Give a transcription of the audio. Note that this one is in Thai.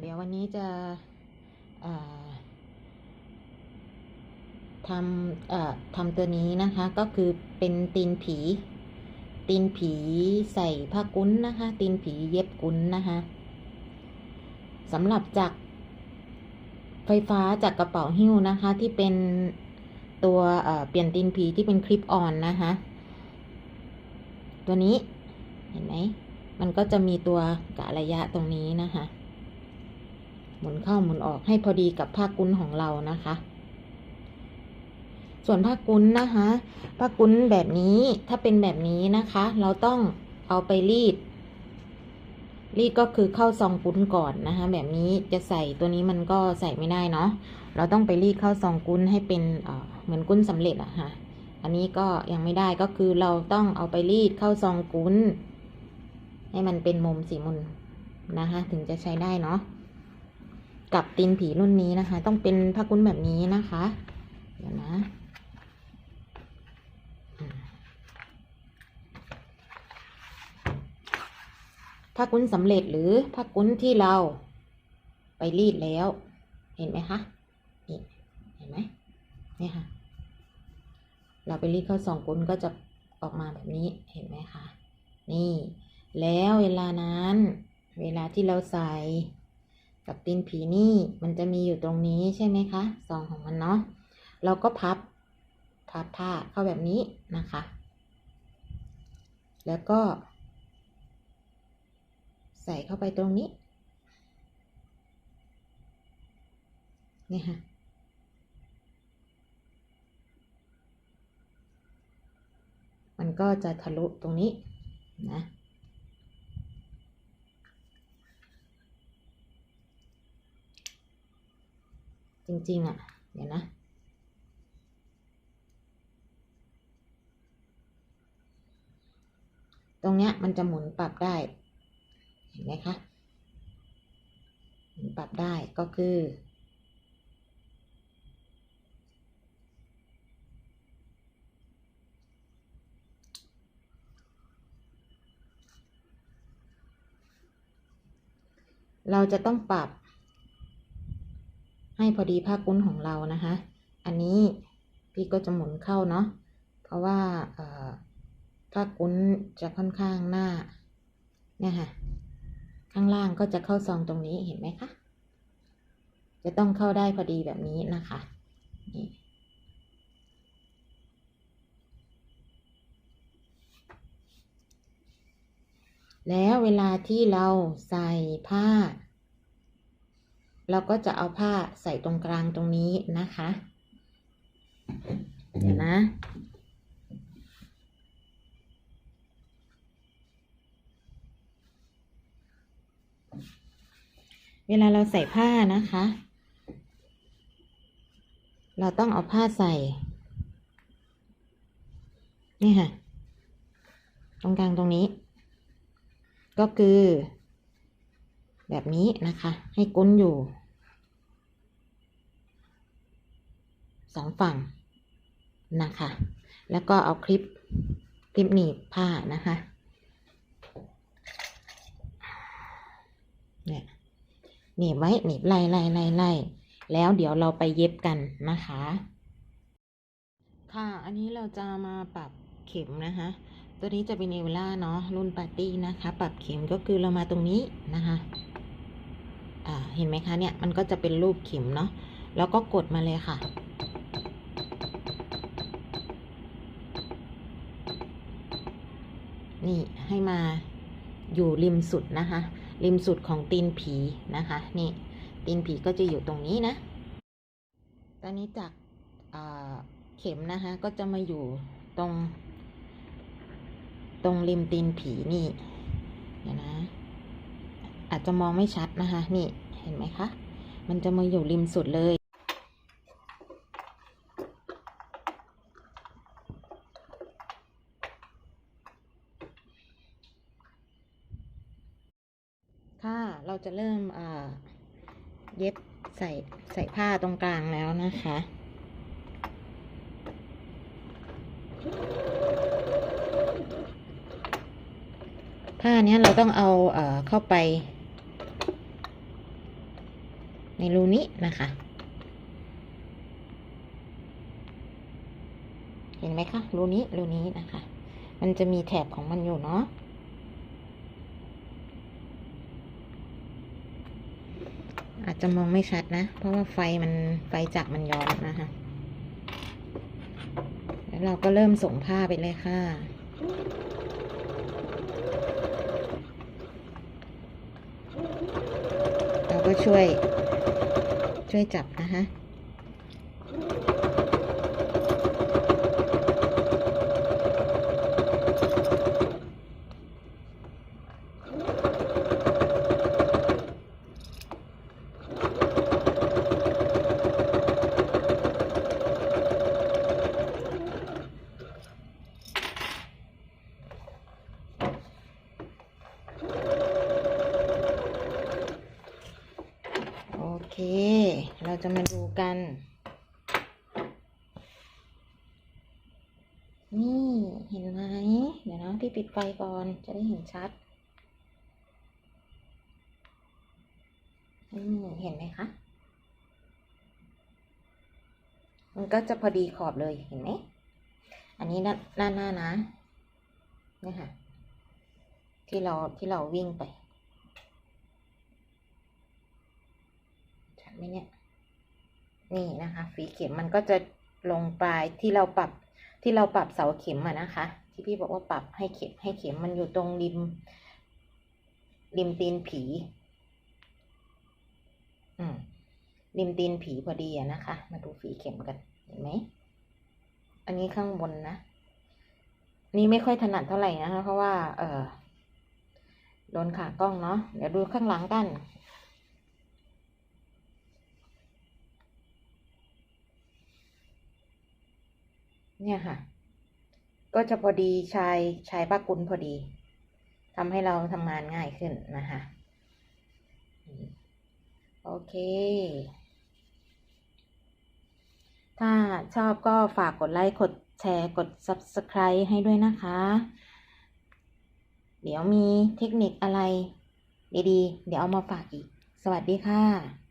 เดี๋ยววันนี้จะทำทำตัวนี้นะคะ ก็คือเป็นตีนผี ตีนผีใส่ผ้ากุ้นนะคะ ตีนผีเย็บกุ้นนะคะสำหรับจากไฟฟ้าจากกระเป๋าหิ้วนะคะ ที่เป็นตัวเปลี่ยนตีนผีที่เป็นคลิปออนนะคะตัวนี้เห็นไหมมันก็จะมีตัวกะระยะตรงนี้นะคะ หมุนเข้าหมุนออกให้พอดีกับผ้ากุนของเรานะคะ ส่วนผ้ากุนนะคะผ้ากุนแบบนี้ถ้าเป็นแบบนี้นะคะ เราต้องเอาไปรีด รีดก็คือเข้าซองกุนก่อนนะคะ แบบนี้จะใส่ตัวนี้มันก็ใส่ไม่ได้เนาะเราต้องไปรีดเข้าซองกุนให้เป็นเหมือนกุนสำเร็จอะค่ะอันนี้ก็ยังไม่ได้ก็คือเราต้องเอาไปรีดเข้าซองกุนให้มันเป็นมุมสีมุนนะคะ ถึงจะใช้ได้เนาะ กับตีนผีรุ่นนี้นะคะ ต้องเป็นผ้ากุ้นแบบนี้นะคะ เดี๋ยวนะผ้ากุ้นสำเร็จหรือผ้ากุ้นที่เราไปรีดแล้ว เห็นไหมคะนี่เห็นไหมนี่ค่ะ เราไปรีดเข้าสองกุ้นก็จะออกมาแบบนี้เห็นไหมคะนี่ แล้วเวลานั้น เวลาที่เราใส่ กับตีนผีนี่มันจะมีอยู่ตรงนี้ใช่ไหมคะซองของมันเนาะเราก็พับพับผ้าเข้าแบบนี้นะคะ แล้วก็ ใส่เข้าไปตรงนี้นี่ค่ะมันก็จะทะลุตรงนี้นะ จริงๆอะ เดี๋ยวนะ ตรงเนี้ยมันจะหมุนปรับได้ เห็นไหมคะ หมุนปรับได้ก็คือ เราจะต้องปรับ ให้พอดีผ้ากุ้นของเรานะคะ อันนี้พี่ก็จะหมุนเข้าเนาะ เพราะว่าผ้ากุ้นจะค่อนข้างหน้าเนี่ยค่ะ ข้างล่างก็จะเข้าซองตรงนี้เห็นไหมคะ จะต้องเข้าได้พอดีแบบนี้นะคะนี่แล้วเวลาที่เราใส่ผ้า เราก็จะเอาผ้าใส่ตรงกลางตรงนี้นะคะ เดี๋ยวนะ เวลาเราใส่ผ้านะคะ เราต้องเอาผ้าใส่ นี่ค่ะ ตรงกลางตรงนี้ ก็คือ แบบนี้นะคะ ให้ก้นอยู่สองฝั่งนะคะ แล้วก็เอาคลิปคลิปหนีบผ้านะคะ เนี่ยหนีบไว้หนีบไล่ไล่ไล่ไล่แล้วเดี๋ยวเราไปเย็บกันนะคะ ค่ะ อันนี้เราจะมาปรับเข็มนะคะ ตัวนี้จะเป็นเอเวล่าเนาะรุ่นปาร์ตี้นะคะ ปรับเข็มก็คือเรามาตรงนี้นะคะ เห็นไหมคะเนี่ยมันก็จะเป็นรูปเข็มเนาะแล้วก็กดมาเลยค่ะ นี่ให้มาอยู่ริมสุดนะคะ ริมสุดของตีนผีนะคะ นี่ตีนผีก็จะอยู่ตรงนี้นะ ตอนนี้จากอ่าเข็มนะคะก็จะมาอยู่ตรง ตรงริมตีนผีนี่เดี๋ยวนะ อาจจะมองไม่ชัดนะคะ นี่ เห็นไหมคะ มันจะมาอยู่ริมสุดเลยค่ะเราจะเริ่มเย็บใส่ใส่ผ้าตรงกลางแล้วนะคะผ้าเนี้ยเราต้องเอาเอ่อเข้าไป ในรูนี้นะคะ เห็นไหมคะรูนี้รูนี้นะคะ มันจะมีแถบของมันอยู่เนาะอาจจะมองไม่ชัดนะ เพราะว่าไฟมันไฟจากมันย้อนนะคะแล้วเราก็เริ่มส่งผ้าไปเลยค่ะเราก็ช่วย ช่วยจับนะคะโอเค เราจะมาดูกัน นี่เห็นไหม เดี๋ยวนะพี่ปิดไฟก่อนจะได้เห็นชัดอืเห็นไหมคะ มันก็จะพอดีขอบเลยเห็นไหม อันนี้ด้านด้านหน้านะเนี่ยค่ะ ที่เราที่เราวิ่งไป ชัด ไหมเนี่ย นี่นะคะ ฝีเข็มมันก็จะลงปลายที่เราปรับที่เราปรับเสาเข็มอะนะคะ ที่พี่บอกว่าปรับให้เข็มให้เข็มมันอยู่ตรงริม ริมตีนผี อืมริมตีนผีพอดีอะนะคะ มาดูฝีเข็มกันเห็นไหมอันนี้ข้างบนนะนี่ไม่ค่อยถนัดเท่าไหร่นะคะเพราะว่า เออโดนขากล้องเนาะเดี๋ยวดูข้างหลังกัน เนี่ยค่ะ ก็จะพอดีชายชายป้ากุลพอดีทำให้เราทำงานง่ายขึ้นนะคะโอเค ถ้าชอบก็ฝากกดไลค์ กดแชร์ กด Subscribe ให้ด้วยนะคะ เดี๋ยวมีเทคนิคอะไรดีๆ เดี๋ยวเอามาฝากอีก สวัสดีค่ะ